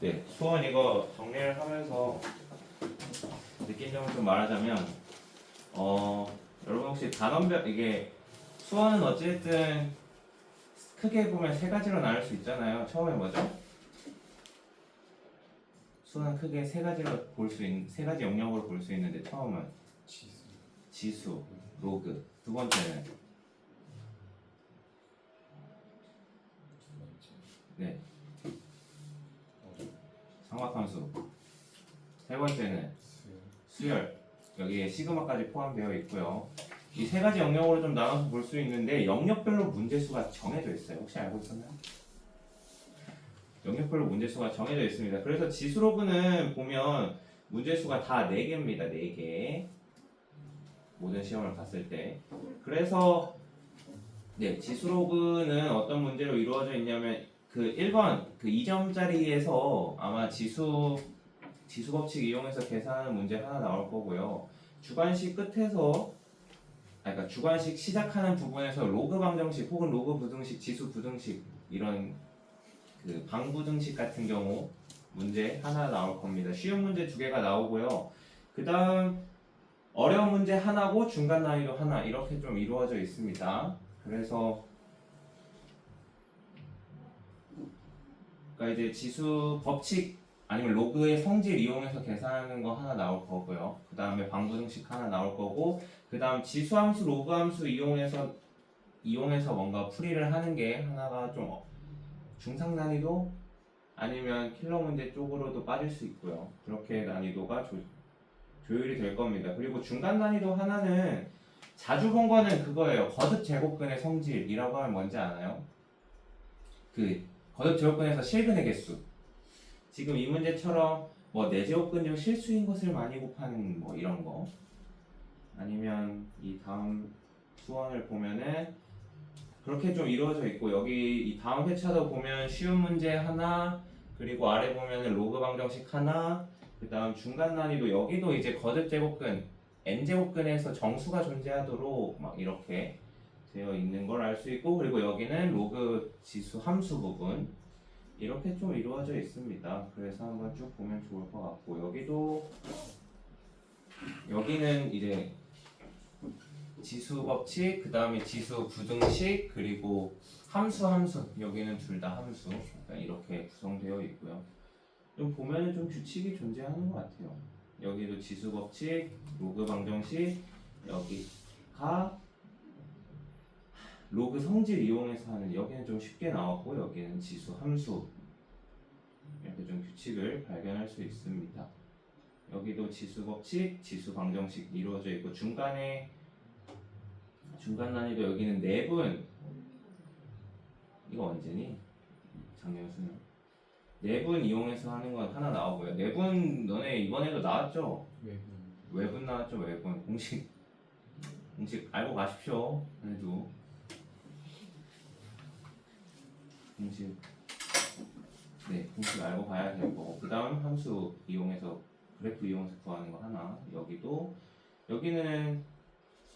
네, 수원 이거 정리를 하면서 느낀 점을 좀 말하자면 어 여러분 혹시 단원별 이게 수원은 어쨌든 크게 보면 세 가지로 나눌 수 있잖아요. 처음에 뭐죠? 수원은 크게 세 가지로 볼 수 있는 세 가지 영역으로 볼 수 있는데 처음은 지수. 지수, 로그. 두 번째는. 네 어, 삼각함수. 세 번째는 수. 수열 여기에 시그마까지 포함되어 있고요. 이 세 가지 영역으로 좀 나눠서 볼 수 있는데 영역별로 문제수가 정해져 있어요. 혹시 알고 있었나요? 영역별로 문제수가 정해져 있습니다. 그래서 지수로그는 보면 문제수가 다 4개입니다. 4개. 모든 시험을 봤을 때. 그래서 네, 지수로그는 어떤 문제로 이루어져 있냐면 그 1번 그 2점짜리에서 아마 지수 지수 법칙 이용해서 계산하는 문제 하나 나올 거고요. 주관식 끝에서 아 그러니까 주관식 시작하는 부분에서 로그 방정식 혹은 로그 부등식, 지수 부등식 이런 그 방부등식 같은 경우 문제 하나 나올 겁니다. 쉬운 문제 두 개가 나오고요. 그다음 어려운 문제 하나고 중간 난이도 하나 이렇게 좀 이루어져 있습니다. 그래서 그러니까 이제 지수 법칙 아니면 로그의 성질 이용해서 계산하는 거 하나 나올 거고요. 그 다음에 방부등식 하나 나올 거고, 그 다음 지수 함수, 로그 함수 이용해서 이용해서 뭔가 풀이를 하는 게 하나가 좀 어- 중상 난이도 아니면 킬러 문제 쪽으로도 빠질 수 있고요. 그렇게 난이도가 조, 조율이 될 겁니다. 그리고 중간 난이도 하나는 자주 본 거는 그거예요. 거듭 제곱근의 성질이라고 하면 뭔지 아나요? 그 거듭 제곱근에서 실근의 개수. 지금 이 문제처럼 뭐 내제곱근 중 실수인 것을 많이 곱하는 뭐 이런 거 아니면 이 다음 수원을 보면은 그렇게 좀 이루어져 있고 여기 이 다음 회차도 보면 쉬운 문제 하나 그리고 아래 보면은 로그 방정식 하나 그 다음 중간 난이도 여기도 이제 거듭 제곱근 n 제곱근에서 정수가 존재하도록 막 이렇게 되어 있는 걸 알 수 있고 그리고 여기는 로그 지수 함수 부분 이렇게 좀 이루어져 있습니다. 그래서 한번 쭉 보면 좋을 것 같고 여기도 여기는 이제 지수 법칙, 그 다음에 지수 부등식, 그리고 함수 함수 여기는 둘 다 함수 그러니까 이렇게 구성되어 있고요. 좀 보면은 좀 규칙이 존재하는 것 같아요. 여기도 지수 법칙, 로그 방정식, 여기가 로그 성질 이용해서 하는 여기는 좀 쉽게 나왔고 여기는 지수 함수 이렇게 좀 규칙을 발견할 수 있습니다. 여기도 지수 법칙, 지수 방정식 이루어져 있고 중간에 중간 난이도 여기는 내분 이거 언제니? 작년수는 내분 이용해서 하는 건 하나 나오고요. 내분 너네 이번에도 나왔죠? 외분. 외분 나왔죠 외분 공식 공식 알고 가십시오 그래도 공식 네 공식 알고 가야 될 거고 그 다음 함수 이용해서 그래프 이용해서 구하는 거 하나 여기도 여기는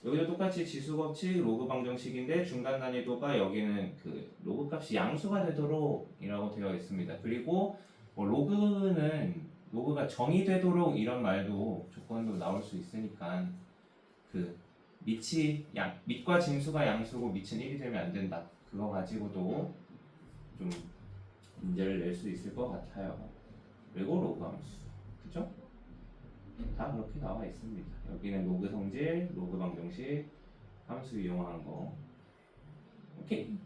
여기도 똑같이 지수 법칙 로그 방정식인데 중간 난이도가 여기는 그 로그 값이 양수가 되도록 이라고 되어 있습니다 그리고 뭐 로그는 로그가 정의되도록 이런 말도 조건도 나올 수 있으니까 그 밑이 양 밑과 진수가 양수고 밑은 1이 되면 안 된다. 그거 가지고도 좀 문제를 낼 수 있을 것 같아요. 그리고 로그 함수. 그죠? 다 그렇게 나와 있습니다. 여기는 로그 성질, 로그 방정식, 함수 이용한 거. 오케이.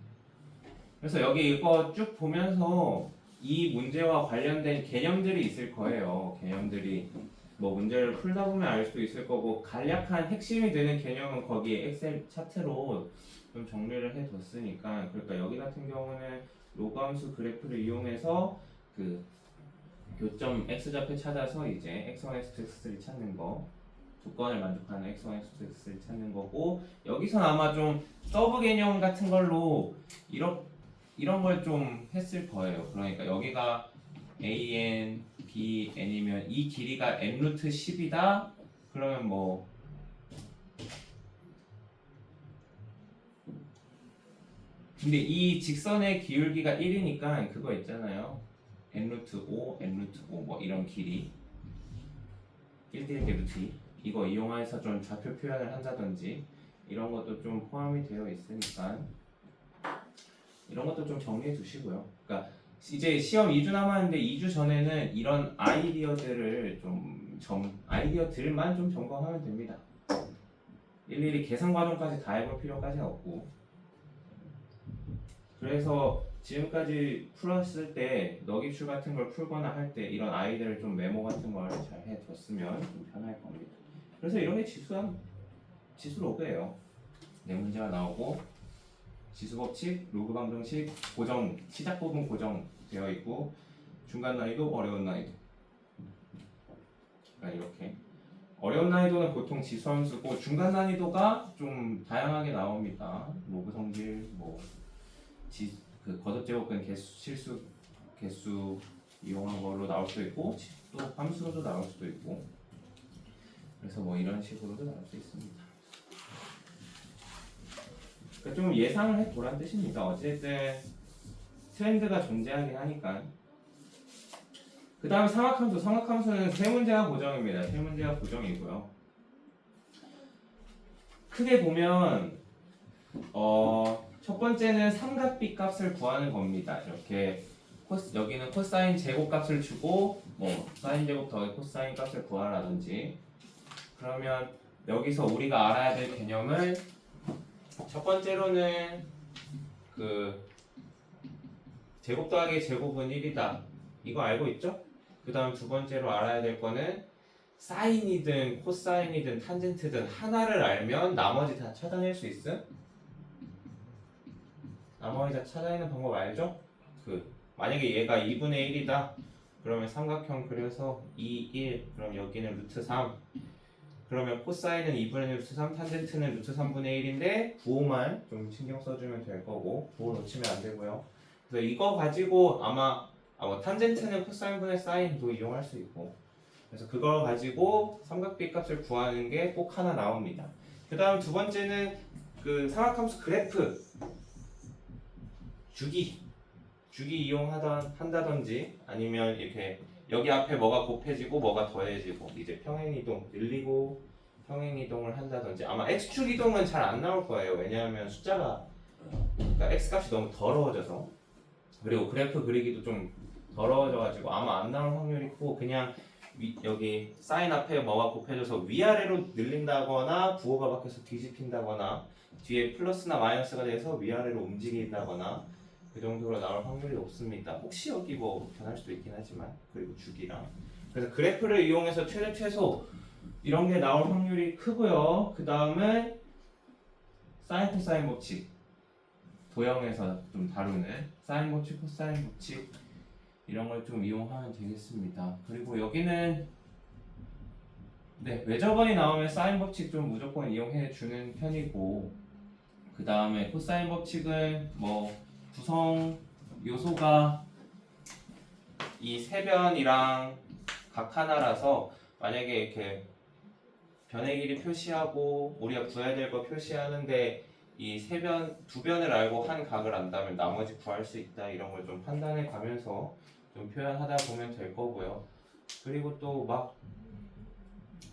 그래서 여기 이거 쭉 보면서 이 문제와 관련된 개념들이 있을 거예요. 개념들이 뭐 문제를 풀다 보면 알 수도 있을 거고 간략한 핵심이 되는 개념은 거기에 엑셀 차트로 좀 정리를 해뒀으니까 그러니까 여기 같은 경우는 로그 함수 그래프를 이용해서 그 교점 x 좌표 찾아서 이제 x1, x2, x3 찾는 거 조건을 만족하는 x1, x2, x3 찾는 거고 여기선 아마 좀 서브 개념 같은 걸로 이런 이런 걸 좀 했을 거예요. 그러니까 여기가 a n b n이면 이 길이가 n 루트 10이다. 그러면 뭐 근데 이 직선의 기울기가 1이니까 그거 있잖아요. n 루트 5, n 루트 5 뭐 이런 길이 1대1 루트 2 이거 이용해서 좀 좌표 표현을 한다든지 이런 것도 좀 포함이 되어 있으니까 이런 것도 좀 정리해 두시고요. 그러니까 이제 시험 2주 남았는데 2주 전에는 이런 아이디어들을 좀 점, 아이디어들만 좀 점검하면 됩니다. 일일이 계산 과정까지 다 해볼 필요까지는 없고 그래서 지금까지 풀었을 때 너기출 같은 걸 풀거나 할 때 이런 아이디어를 좀 메모 같은 걸 잘 해뒀으면 좀 편할 겁니다. 그래서 이런 게 지수함 지수 로그예요. 네 문제가 나오고 지수 법칙, 로그 방정식 고정 시작 부분 고정 되어 있고 중간 난이도, 어려운 난이도. 그러니까 이렇게 어려운 난이도는 보통 지수 함수고 중간 난이도가 좀 다양하게 나옵니다. 로그 성질 뭐 지, 그 거듭 제곱근 개수 실수 개수 이용한 걸로 나올 수도 있고 또 함수로도 나올 수도 있고 그래서 뭐 이런 식으로도 나올 수 있습니다. 그러니까 좀 예상을 해보란 뜻입니다. 어쨌든 트렌드가 존재하긴 하니까. 그 다음 상학함수, 상학함수는 세 문제가 고정입니다. 세 문제가 고정이고요. 크게 보면 어, 첫 번째는 삼각비 값을 구하는 겁니다. 이렇게 코스, 여기는 코사인 제곱 값을 주고 뭐 사인 제곱 더하기 코사인 값을 구하라든지 그러면 여기서 우리가 알아야 될 개념을 첫 번째로는 그 제곱 더하기 제곱은 1이다. 이거 알고 있죠? 그 다음 두 번째로 알아야 될 거는 사인이든 코사인이든 탄젠트든 하나를 알면 나머지 다 찾아낼 수 있음? 나머지 다 찾아내는 방법 알죠? 그 만약에 얘가 2분의 1이다. 그러면 삼각형 그려서 2, 1 그럼 여기는 루트 3 그러면 코사인은 2분의 1 루트 3 탄젠트는 루트 3분의 1인데 부호만 좀 신경 써주면 될 거고 부호 놓치면 안 되고요. 그래서 이거 가지고 아마 아, 뭐 탄젠트는 코사인분의 사인도 이용할 수 있고. 그래서 그걸 가지고 삼각비 값을 구하는 게 꼭 하나 나옵니다. 그 다음 두 번째는 그 삼각함수 그래프 주기 주기 이용하던 한다든지 아니면 이렇게 여기 앞에 뭐가 곱해지고 뭐가 더해지고 이제 평행 이동 늘리고 평행 이동을 한다든지 아마 x축 이동은 잘 안 나올 거예요. 왜냐하면 숫자가 그러니까 x 값이 너무 더러워져서. 그리고 그래프 그리기도 좀 더러워져가지고 아마 안 나올 확률이 크고 그냥 위- 여기 사인 앞에 뭐가 곱해져서 위아래로 늘린다거나 부호가 바뀌어서 뒤집힌다거나 뒤에 플러스나 마이너스가 돼서 위아래로 움직인다거나 그 정도로 나올 확률이 높습니다. 혹시 여기 뭐 변할 수도 있긴 하지만 그리고 주기랑 그래서 그래프를 이용해서 최대 최소 이런 게 나올 확률이 크고요. 그 다음은 사인 코사인 법칙 도형에서 좀 다루는 사인 법칙 코사인 법칙 이런 걸 좀 이용하면 되겠습니다. 그리고 여기는 네 외접원이 나오면 사인 법칙 좀 무조건 이용해 주는 편이고 그 다음에 코사인 법칙은 뭐 구성 요소가 이 세 변이랑 각 하나라서 만약에 이렇게 변의 길이 표시하고 우리가 구해야 될 거 표시하는데 이 세 변, 두 변을 알고 한 각을 안다면 나머지 구할 수 있다 이런 걸 좀 판단해 가면서 좀 표현하다 보면 될 거고요. 그리고 또 막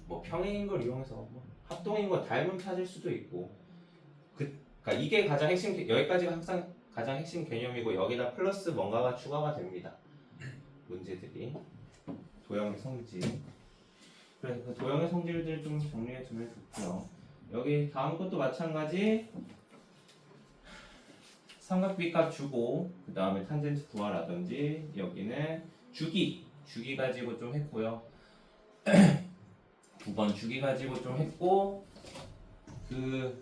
뭐 평행인 걸 이용해서 뭐 합동인 거 닮음 찾을 수도 있고 그, 그러니까 이게 가장 핵심 개- 여기까지가 항상 가장 핵심 개념이고 여기다 플러스 뭔가가 추가가 됩니다. 문제들이 도형의 성질. 그래서 그 도형의 성질들 좀 정리해 두면 좋고요. 여기 다음 것도 마찬가지. 삼각비 값 주고 그 다음에 탄젠트 구하라든지 여기는 주기 주기 가지고 좀 했고요. 9번 주기 가지고 좀 했고 그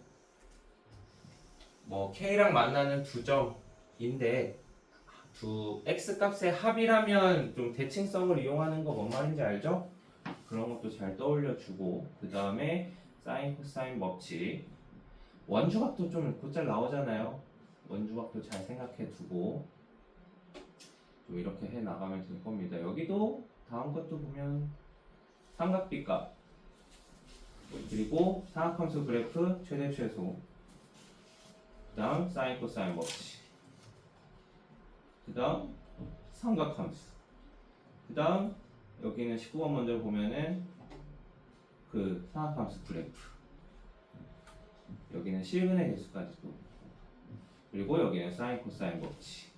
뭐 k랑 만나는 두 점인데 두 x 값의 합이라면 좀 대칭성을 이용하는 거 뭔 말인지 알죠? 그런 것도 잘 떠올려 주고 그 다음에 사인 코사인 법칙 원주각도 좀 곧잘 나오잖아요. 원주각도 잘 생각해 두고 좀 이렇게 해 나가면 될 겁니다. 여기도 다음 것도 보면 삼각비 값. 그리고 상악함수 그래프 최대 최소. 그 다음 사인 코사인 법칙 그 다음 삼각함수. 그 다음 여기는 19번 먼저 보면은 그 상압함수 그래프. 여기는 실근의 개수까지 또 그리고 여기는 사인 코사인 법칙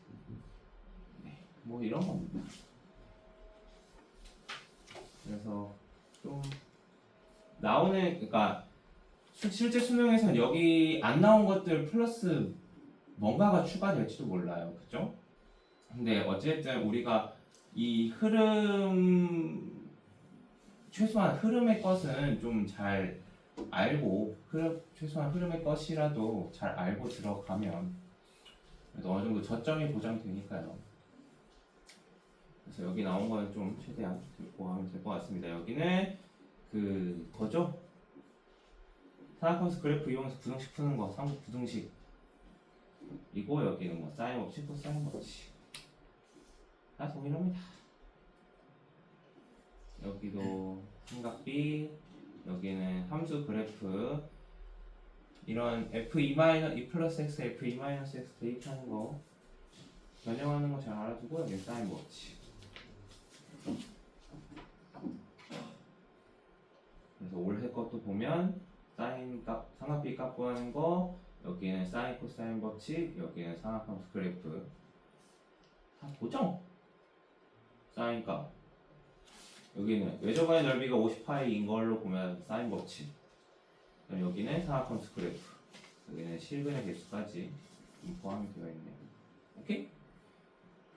네, 뭐 이런 겁니다. 그래서 좀 나오는 그러니까 수- 실제 수능에서는 여기 안 나온 것들 플러스 뭔가가 추가될지도 몰라요 그죠? 근데 어쨌든 우리가 이 흐름 최소한 흐름의 것은 좀 잘 알고 흐름 최소한 흐름의 것이라도 잘 알고 들어가면 어느 정도 저점이 보장되니까요. 그래서 여기 나온 거는 좀 최대한 들고 하면 될 것 같습니다. 여기는 그 거죠? 사나컴스 그래프 이용해서 부등식 푸는 거, 삼국 부등식. 이고 여기는 뭐 사인 법칙, 코사인 법칙. 다 동일합니다. 여기도 삼각비, 여기는 함수 그래프, 이런 f2 마이너 2 플러스 x, f2 마이너스 x 대입하는 거 변형하는 거 잘 알아두고 여기 사인 법칙. 그래서 올해 것도 보면 사인 값, 삼각비 값 구하는 거 여기는 사인 코사인 법칙, 여기는 상압함수 그래프 다 고정. 사인 값. 여기는 외접안의 넓이가 50파이인 걸로 보면 사인 법칙. 그럼 여기는 상압함수 그래프. 여기는 실근의 개수까지 좀 포함이 되어 있네요. 오케이?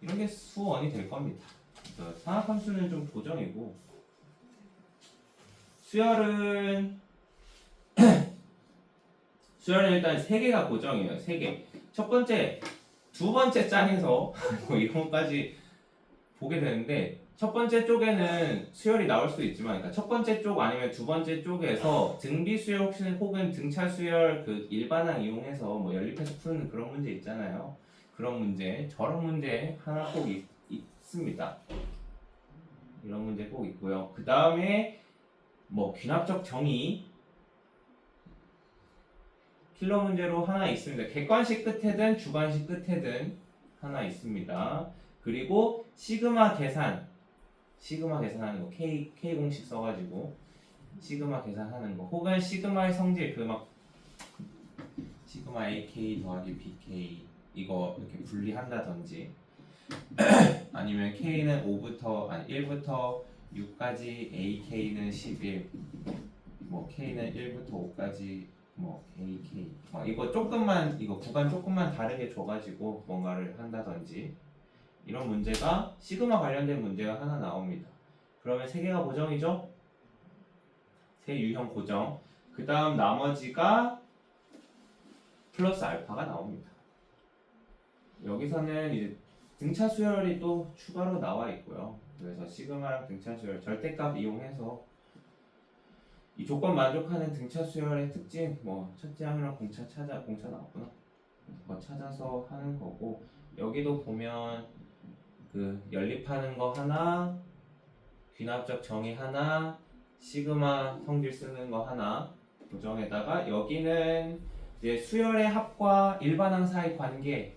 이런 게 수원이 될 겁니다. 그래서 상압함수는 좀 고정이고 수열은 수열은 일단 세 개가 고정이에요. 세 개. 첫 번째, 두 번째 장에서 뭐 이런 것까지 보게 되는데 첫 번째 쪽에는 수열이 나올 수도 있지만, 그러니까 첫 번째 쪽 아니면 두 번째 쪽에서 등비 수열 혹시 혹은 등차 수열 그 일반항 이용해서 뭐 연립해서 푸는 그런 문제 있잖아요. 그런 문제, 저런 문제 하나 꼭 있, 있습니다. 이런 문제 꼭 있고요. 그 다음에 뭐 귀납적 정의 필러 문제로 하나 있습니다. 객관식 끝에든 주관식 끝에든 하나 있습니다. 그리고 시그마 계산, 시그마 계산하는 거 K K 공식 써가지고 시그마 계산하는 거, 혹은 시그마의 성질 그 막 시그마 AK 더하기 BK 이거 이렇게 분리한다든지 아니면 K는 5부터 아니 1부터 6까지 AK는 11, 뭐 K는 1부터 5까지 뭐 AK 막 이거 조금만 이거 구간 조금만 다르게 줘가지고 뭔가를 한다든지 이런 문제가 시그마 관련된 문제가 하나 나옵니다. 그러면 세 개가 고정이죠? 세 유형 고정. 그 다음 나머지가 플러스 알파가 나옵니다. 여기서는 이제 등차 수열이 또 추가로 나와 있고요. 그래서 시그마랑 등차 수열 절대값 이용해서 이 조건 만족하는 등차 수열의 특징 뭐 첫째 항이랑 공차 찾아 공차 나왔구나. 그거 찾아서 하는 거고 여기도 보면 그 연립하는 거 하나 귀납적 정의 하나 시그마 성질 쓰는 거 하나 고정에다가 여기는 이제 수열의 합과 일반항 사이 관계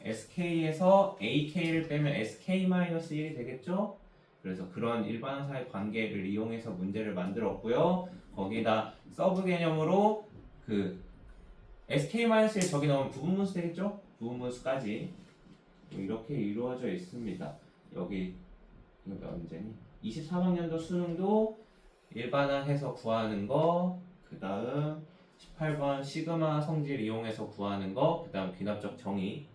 SK에서 AK를 빼면 SK-1이 되겠죠? 그래서 그런 일반항 사이 관계를 이용해서 문제를 만들었고요. 거기다 서브 개념으로 그 SK-1 저기 넣으면 부분분수 되겠죠? 부분분수까지 이렇게 이루어져 있습니다. 여기 이거 몇 문제니? 24학년도 수능도 일반항해서 구하는 거, 그 다음 18번 시그마 성질 이용해서 구하는 거, 그 다음 귀납적 정의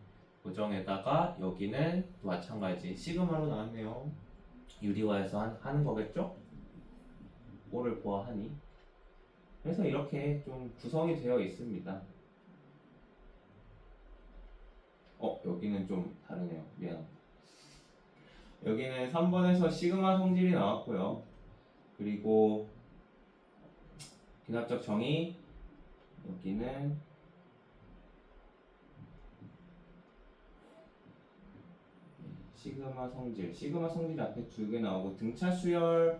고정에다가 여기는 또 마찬가지 시그마로 나왔네요. 유리화해서 한- 하는 거겠죠? 꼴을 보아하니 그래서 이렇게 좀 구성이 되어 있습니다. 어 여기는 좀 다르네요. 미안. 여기는 3번에서 시그마 성질이 나왔고요. 그리고 귀납적 정의 여기는 시그마 성질, 시그마 성질 앞에 두 개 나오고 등차 수열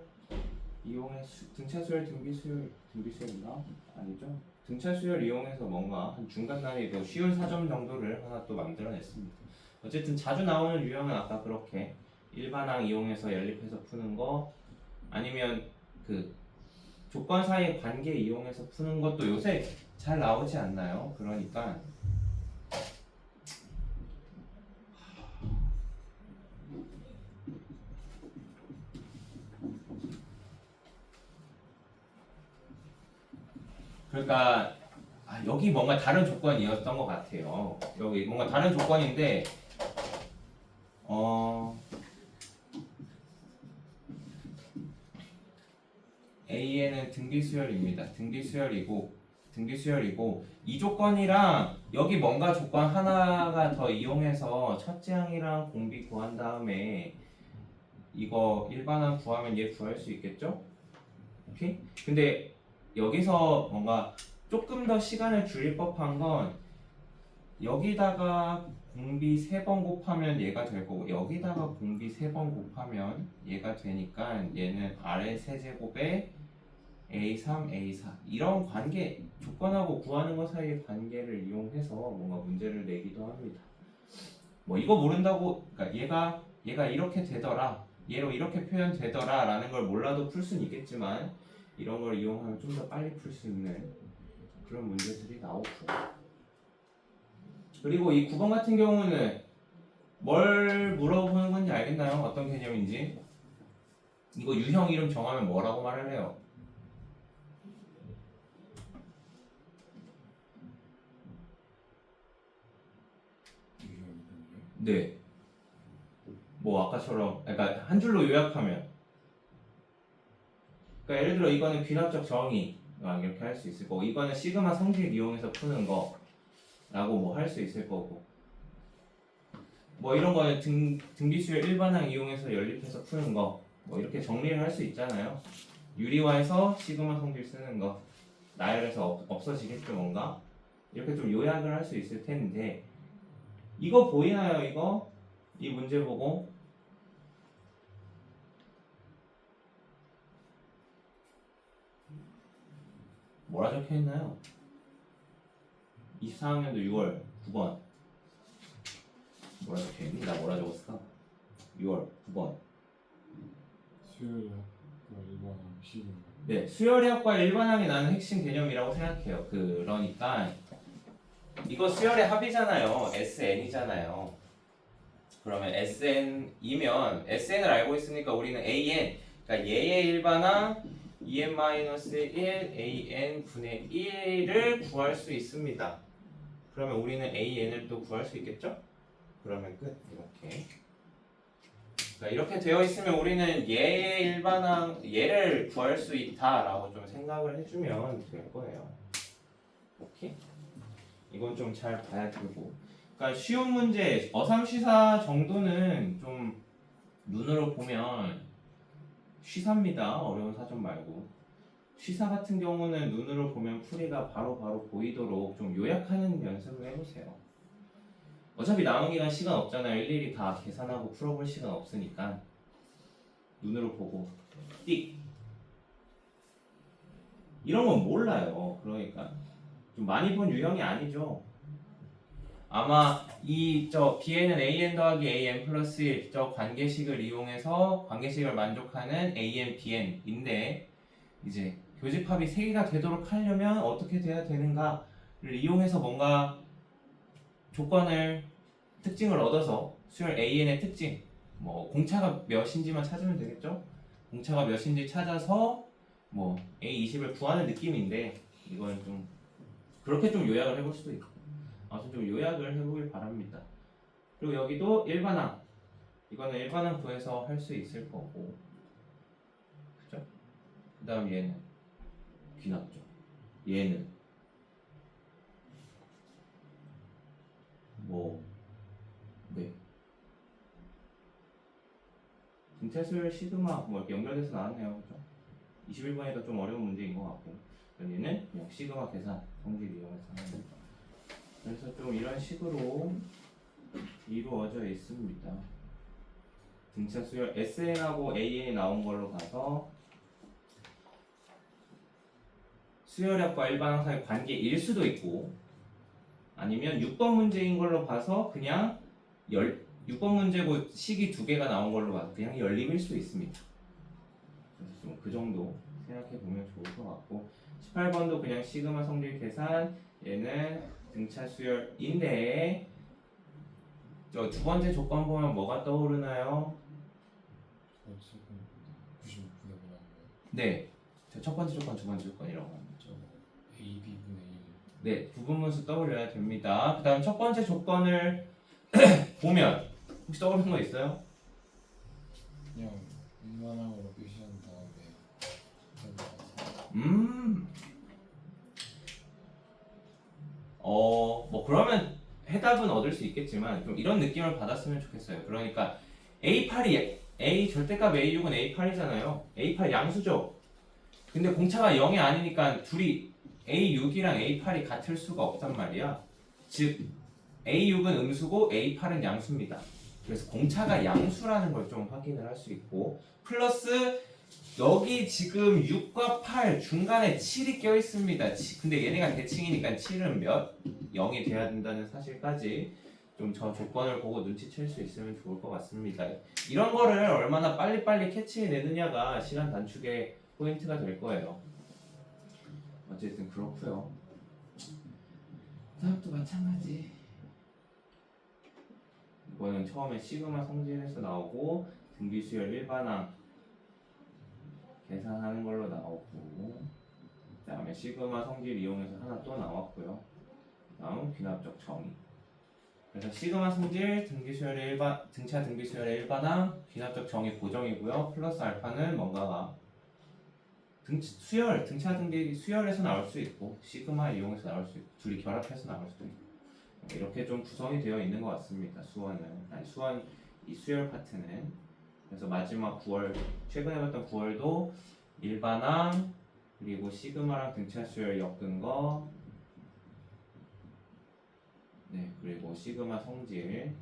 이용해 수, 등차 수열, 등비 수열, 등비 수열 있나? 아니죠? 등차 수열 이용해서 뭔가 한 중간 난이도 쉬운 4점 정도를 하나 또 만들어냈습니다. 어쨌든 자주 나오는 유형은 아까 그렇게 일반항 이용해서 연립해서 푸는 거 아니면 그 조건 사이의 관계 이용해서 푸는 것도 요새 잘 나오지 않나요? 그러니까 그러니까 아, 여기 뭔가 다른 조건이었던 것 같아요. 여기 뭔가 다른 조건인데 어 A에는 등비 수열입니다. 등비 수열이고 등비 수열이고 이 조건이랑 여기 뭔가 조건 하나가 더 이용해서 첫째 항이랑 공비 구한 다음에 이거 일반항 구하면 얘 구할 수 있겠죠? 오케이? 근데 여기서 뭔가 조금 더 시간을 줄일 법한 건 여기다가 공비 세번 곱하면 얘가 될 거고 여기다가 공비 세번 곱하면 얘가 되니까 얘는 아래 세제곱에 A3, A4 이런 관계 조건하고 구하는 것 사이의 관계를 이용해서 뭔가 문제를 내기도 합니다. 뭐 이거 모른다고 그러니까 얘가 얘가 이렇게 되더라 얘로 이렇게 표현되더라 라는 걸 몰라도 풀 수는 있겠지만 이런 걸 이용하면 좀 더 빨리 풀 수 있는 그런 문제들이 나오고 그리고 이 9번 같은 경우는 뭘 물어보는 건지 알겠나요? 어떤 개념인지 이거 유형 이름 정하면 뭐라고 말을 해요? 네. 뭐 아까처럼 그러니까 한 줄로 요약하면 그러니까 예를 들어 이거는 귀납적 정의 아, 이렇게 할 수 있을 거고 이거는 시그마 성질 이용해서 푸는 거라고 뭐 할 수 있을 거고. 뭐 이런 거는 등, 등비수열 일반항 이용해서 연립해서 푸는 거 뭐 이렇게 정리를 할 수 있잖아요. 유리화해서 시그마 성질 쓰는 거 나열해서 없, 없어지겠죠 뭔가? 이렇게 좀 요약을 할 수 있을 텐데 이거 보이나요 이거? 이 문제 보고 뭐라 적혀 있나요? 24학년도 6월 9번 뭐라 적혀 있니? 나 뭐라 적었을까? 6월 9번 수요일학 그 일반항 시금 네, 수열의학과 일반항이 나는 핵심 개념이라고 생각해요. 그러니까 이거 수열의 합이잖아요. SN이잖아요. 그러면 SN이면 SN을 알고 있으니까 우리는 AN, 그러니까 얘의 일반항 2n-1 AN 분의 1을 구할 수 있습니다. 그러면 우리는 AN을 또 구할 수 있겠죠? 그러면 끝. 이렇게. 그러니까 이렇게 되어 있으면 우리는 얘의 일반항 얘를 구할 수 있다라고 좀 생각을 해주면 될 거예요. 오케이? 이건 좀 잘 봐야 되고. 그러니까 쉬운 문제 어삼시사 정도는 좀 눈으로 보면 쉬사입니다. 어려운 사전 말고. 쉬사 같은 경우는 눈으로 보면 풀이가 바로 바로 보이도록 좀 요약하는 연습을 해보세요. 어차피 남은 기간 시간 없잖아요. 일일이 다 계산하고 풀어볼 시간 없으니까 눈으로 보고 띡 이런 건 몰라요. 그러니까 좀 많이 본 유형이 아니죠. 아마 이 저 bn은 an 더하기 an 플러스 1 저 관계식을 이용해서 관계식을 만족하는 an bn인데 이제 교집합이 3개가 되도록 하려면 어떻게 돼야 되는가를 이용해서 뭔가 조건을 특징을 얻어서 수열 AN의 특징 뭐 공차가 몇인지만 찾으면 되겠죠? 공차가 몇인지 찾아서 뭐 A20을 구하는 느낌인데 이건 좀 그렇게 좀 요약을 해볼 수도 있고 아무튼 좀 요약을 해보길 바랍니다. 그리고 여기도 일반항 이거는 일반항 구해서 할 수 있을 거고 그죠? 그 다음 얘는 귀납죠. 얘는 뭐, 네. 등차수열 시그마 뭐 이렇게 연결돼서 나왔네요. 그죠? 21번이니까 좀 어려운 문제인 것 같고. 여기는 그냥 시그마 계산 성질 이용해서 하는 거. 그래서 좀 이런 식으로 이루어져 있습니다. 등차 수열 SN하고 AN이 나온 걸로 봐서 수열학과 일반 항 사이 관계일 수도 있고 아니면 6번 문제인 걸로 봐서 그냥 열 6번 문제고 식이 두 개가 나온 걸로 봐. 그냥 열림일 수도 있습니다. 그래서 좀 그 정도 생각해 보면 좋을 것 같고 18번도 그냥 시그마 성질 계산 얘는 등차 수열인데 저두 번째 조건 보면 뭐가 떠오르나요? 저 지금 96분에 보는 거예요. 네. 저 첫 번째 조건, 두 번째 조건이라고 합니다. 저 A, B분의 1. 네, 부분문수 떠올려야 됩니다. 그 다음 첫 번째 조건을 보면 혹시 떠오르는 거 있어요? 그냥 일반항으로 표시한 다음에 하는 것 같아요. 음. 어, 뭐 그러면 해답은 얻을 수 있겠지만 좀 이런 느낌을 받았으면 좋겠어요. 그러니까 A8이 A 절대값 A6은 A8이잖아요. A8 양수죠. 근데 공차가 0이 아니니까 둘이 A6이랑 A8이 같을 수가 없단 말이야. 즉 A6은 음수고 A8은 양수입니다. 그래서 공차가 양수라는 걸 좀 확인을 할 수 있고 플러스 여기 지금 6과 8 중간에 7이 껴 있습니다. 치- 근데 얘네가 대칭이니까 7은 몇? 0이 돼야 된다는 사실까지 좀 저 조건을 보고 눈치챌 수 있으면 좋을 것 같습니다. 이런 거를 얼마나 빨리빨리 캐치해내느냐가 시간 단축의 포인트가 될 거예요. 어쨌든 그렇고요. 다음도 마찬가지. 이거는 처음에 시그마 성질에서 나오고 등비수열 일반항 계산하는 걸로 나오고 그 다음에 시그마 성질 이용해서 하나 또 나왔고요. 다음 귀납적 정의. 그래서 시그마 성질 등비수열의 일반 등차 등비수열의 일반항 귀납적 정의 고정이고요. 플러스 알파는 뭔가가 등 수열 등차 등비 수열에서 나올 수 있고 시그마 이용해서 나올 수 있고 둘이 결합해서 나올 수도 있고 이렇게 좀 구성이 되어 있는 것 같습니다. 수원은 아니 수원 이 수열 파트는 그래서 마지막 9월 최근에 봤던 9월도 일반항 그리고 시그마랑 등차 수열 엮은 거 네, 그리고 시그마 성질.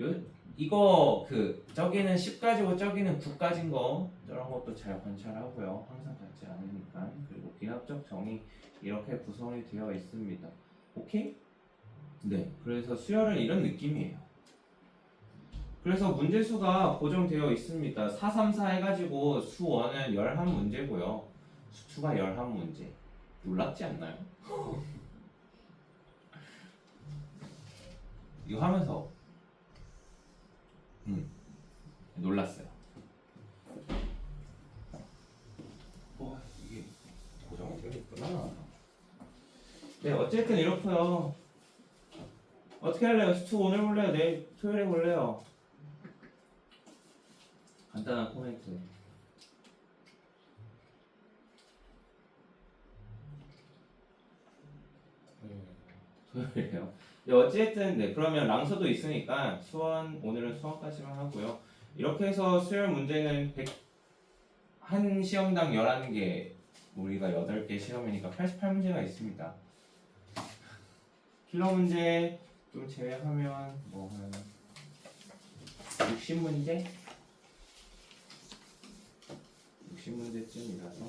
요, 이거 그 저기는 10 가지고 저기는 9 가진 거 저런 것도 잘 관찰하고요. 항상 같지 않으니까. 그리고 비납적 정의 이렇게 구성이 되어 있습니다. 오케이? 네. 그래서 수열은 이런 느낌이에요. 그래서 문제수가 고정되어 있습니다. 4, 3, 4 해가지고 수원은 11문제고요. 수투가 11문제. 놀랍지 않나요? 이거 하면서 음 놀랐어요. 와 이게 고정이 되어 있구나. 네 어쨌든 이렇고요. 어떻게 할래요? 수투 오늘 볼래요? 내일 토요일에 볼래요? 간단한 코멘트. 네. 토요일이에요. 네, 어쨌든 네 그러면 랑서도 있으니까 수원 오늘은 수원까지만 하고요. 이렇게 해서 수열 문제는 100, 한 시험당 11개 우리가 8개 시험이니까 88문제가 있습니다. 킬러 문제 좀 제외하면 뭐한 60문제? 60문제쯤이라서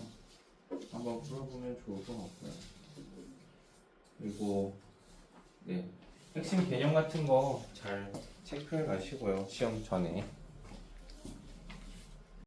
한번 풀어보면 좋을 것 같고요. 그리고 네 핵심 개념 같은 거 잘 체크해 가시고요 시험 전에